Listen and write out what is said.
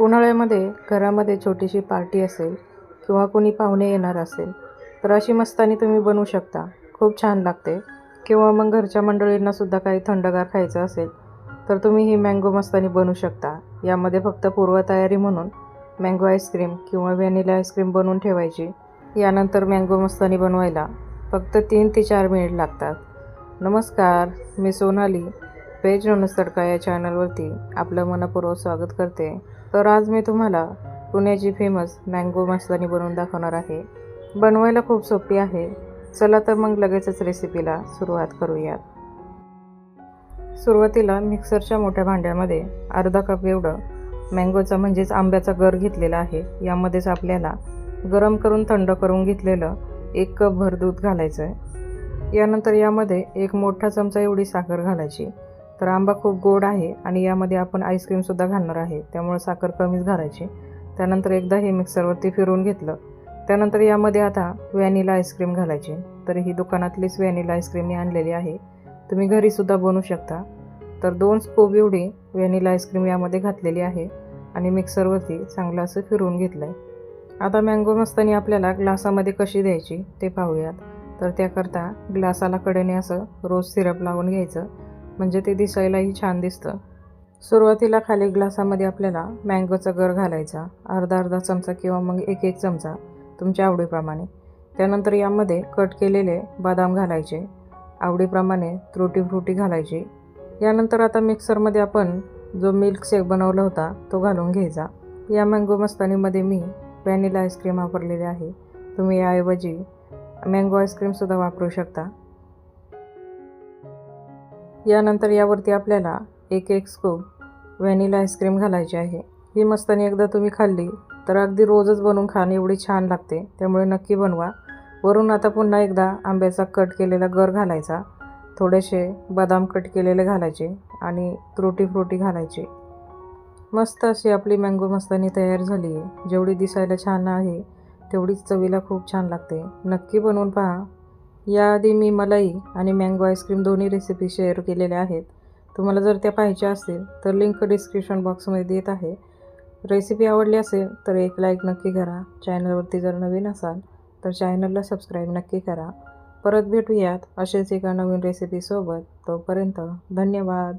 उन्हाळ्यामध्ये घरामध्ये छोटीशी पार्टी असेल किंवा कोणी पाहुणे येणार असेल तर अशी मस्तानी तुम्ही बनवू शकता. खूप छान लागते. किंवा मग घरच्या मंडळींनासुद्धा काही थंडगार खायचं असेल तर तुम्ही ही मँगो मस्तानी बनवू शकता. यामध्ये फक्त पूर्वतयारी म्हणून मँगो आईस्क्रीम किंवा व्हॅनिला आईस्क्रीम बनवून ठेवायची. यानंतर मँगो मस्तानी बनवायला फक्त तीन ते चार मिनिट लागतात. नमस्कार मी सोनाली. पेज नोनस तडका या चॅनलवरती आपलं मनपूर्वक स्वागत करते. तर आज मी तुम्हाला पुण्याची फेमस मँगो मस्तानी बनवून दाखवणार आहे. बनवायला खूप सोपी आहे. चला तर मग लगेचच रेसिपीला सुरुवात करूयात. सुरुवातीला मिक्सरच्या मोठ्या भांड्यामध्ये अर्धा कप एवढं मँगोचा म्हणजेच आंब्याचा गर घेतलेला आहे. यामध्येच आपल्याला गरम करून थंड करून घेतलेलं एक कप भर दूध घालायचं आहे यानंतर यामध्ये एक मोठा चमचा एवढी साखर घालायची. तर आंबा खूप गोड आहे आणि यामध्ये आपण आईस्क्रीमसुद्धा घालणार आहे. त्यामुळे साखर कमीच घालायची. त्यानंतर एकदा हे मिक्सरवरती फिरवून घेतलं. त्यानंतर यामध्ये आता व्हॅनिला आईस्क्रीम घालायची. तर ही दुकानातलीच व्हॅनिला आईस्क्रीम मी आणलेली आहे. तुम्ही घरीसुद्धा बनवू शकता. तर दोन स्कूप एवढी व्हॅनिला आईस्क्रीम यामध्ये घातलेली आहे आणि मिक्सरवरती चांगलं असं फिरवून घेतलं आहे आता मँगो मस्तानी आपल्याला ग्लासामध्ये कशी द्यायची ते पाहूयात. तर त्याकरता ग्लासाला कडेने असं रोज सिरप लावून घ्यायचं. म्हणजे ते दिसायलाही छान दिसतं. सुरुवातीला खाली ग्लासामध्ये आपल्याला मँगोचा गर घालायचा अर्धा अर्धा चमचा किंवा मग एक एक चमचा तुमच्या आवडीप्रमाणे. त्यानंतर यामध्ये कट केलेले बदाम घालायचे आवडीप्रमाणे त्रुटी फ्रुटी घालायची. यानंतर आता मिक्सरमध्ये आपण जो मिल्क शेक बनवला होता तो घालून घ्यायचा. या मँगो मस्तानीमध्ये मी व्हॅनिला आईस्क्रीम वापरलेली आहे. तुम्ही याऐवजी मँगो आईस्क्रीमसुद्धा वापरू शकता. यानंतर यावरती आपल्याला एक एक स्कूप व्हॅनिला आईस्क्रीम घालायची आहे. ही मस्तानी एकदा तुम्ही खाल्ली तर अगदी रोजच बनवून खाणे एवढी छान लागते. त्यामुळे नक्की बनवा. वरून आता पुन्हा एकदा आंब्याचा कट केलेला गर घालायचा. थोडेसे बदाम कट केलेले घालायचे आणि त्रुटी फ्रुटी घालायची. मस्त अशी आपली मँगो मस्तानी तयार झाली आहे. जेवढी दिसायला छान आहे तेवढीच चवीला खूप छान लागते. नक्की बनवून पहा. याआधी मी मलाई आणि मँगो आईस्क्रीम दोन्ही रेसिपी शेअर केलेल्या आहेत. तुम्हाला जर त्या पाहायच्या असतील तर लिंक डिस्क्रिप्शन बॉक्समध्ये देत आहे. रेसिपी आवडली असेल तर एक लाईक नक्की करा. चॅनलवरती जर नवीन असाल तर चॅनलला सबस्क्राईब नक्की करा. परत भेटूयात असेच एका नवीन रेसिपीसोबत तोपर्यंत धन्यवाद.